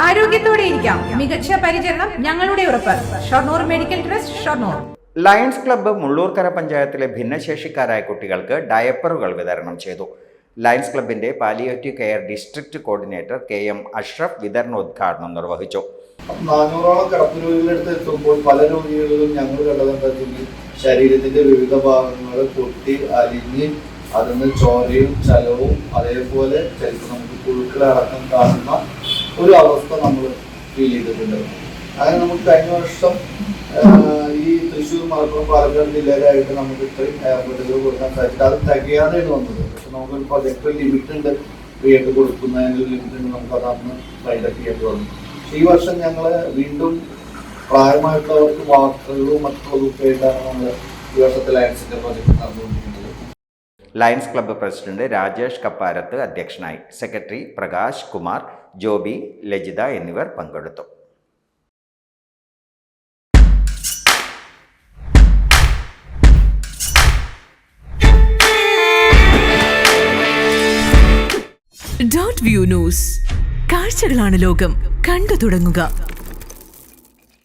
ആരോഗ്യത്തോടെ ഇരിക്കാം. മികച്ച പരിചരണം ഞങ്ങളുടെ ഉറപ്പ്. Shoranur medical trust Shoranur. Lions club Mulloorkara പഞ്ചായത്തിലെ ഭിന്നശേഷിക്കാരായ കുട്ടികൾക്ക് ഡയപ്പറുകൾ വിതരണം ചെയ്തു. ലയൺസ് ക്ലബിന്റെ palliative care district coordinator K M Ashraf വിതരണോദ്ഘാടനം നിർവഹിച്ചു. നാനൂറോളം കിടപ്പ് രോഗികളെടുത്ത് എത്തുമ്പോൾ പല രോഗികളിലും ഞങ്ങൾ കണ്ടതെന്താണെങ്കിൽ ശരീരത്തിന്റെ വിവിധ ഭാഗങ്ങൾ പൊട്ടി അലിഞ്ഞ് അതിന് ചോരയും ചലവും അതേപോലെ ചിലപ്പോൾ നമുക്ക് പുഴുക്കളടക്കം കാണുന്ന ഒരു അവസ്ഥ നമ്മൾ ഫീൽ ചെയ്തിട്ടുണ്ട്. അങ്ങനെ നമുക്ക് കഴിഞ്ഞ വർഷം ഈ തൃശ്ശൂർ മലപ്പുറം പാലക്കാട് ജില്ലയിലായിട്ട് നമുക്ക് ഇത്രയും എയർപോർട്ടുകൾ കൊടുക്കാൻ സാധിച്ചിട്ട് അത് തികയാതെയാണ് വന്നത്. പക്ഷെ നമുക്കൊരു പ്രൊജക്ട് ലിമിറ്റ് ഉണ്ട്. ക്രിയേറ്റ് കൊടുക്കുന്നതിന് ലിമിറ്റ് ഉണ്ട്. നമുക്ക് അതന്ന് വൈൻഡപ്പ് ചെയ്യേണ്ടി വന്നു പക്ഷെ ഈ വർഷം ഞങ്ങൾ വീണ്ടും പ്രായമായിട്ടുള്ളവർക്ക് വാക്കുകളും മറ്റുള്ളതൊക്കെ ആയിട്ടാണ് നമ്മൾ ഈ വർഷത്തെ ലയൻസിന്റെ പ്രൊജക്ട് നടന്നുകൊണ്ടിരിക്കുന്നത്. Lions club president Rajesh Kapparath അധ്യക്ഷനായി. സെക്രട്ടറി പ്രകാശ് കുമാർ ജോബി ലജിത എന്നിവർ പങ്കെടുത്തു. ഡോട്ട് വ്യൂ ന്യൂസ് കാഴ്ചകളാണ് ലോകം. കണ്ടു തുടങ്ങുക.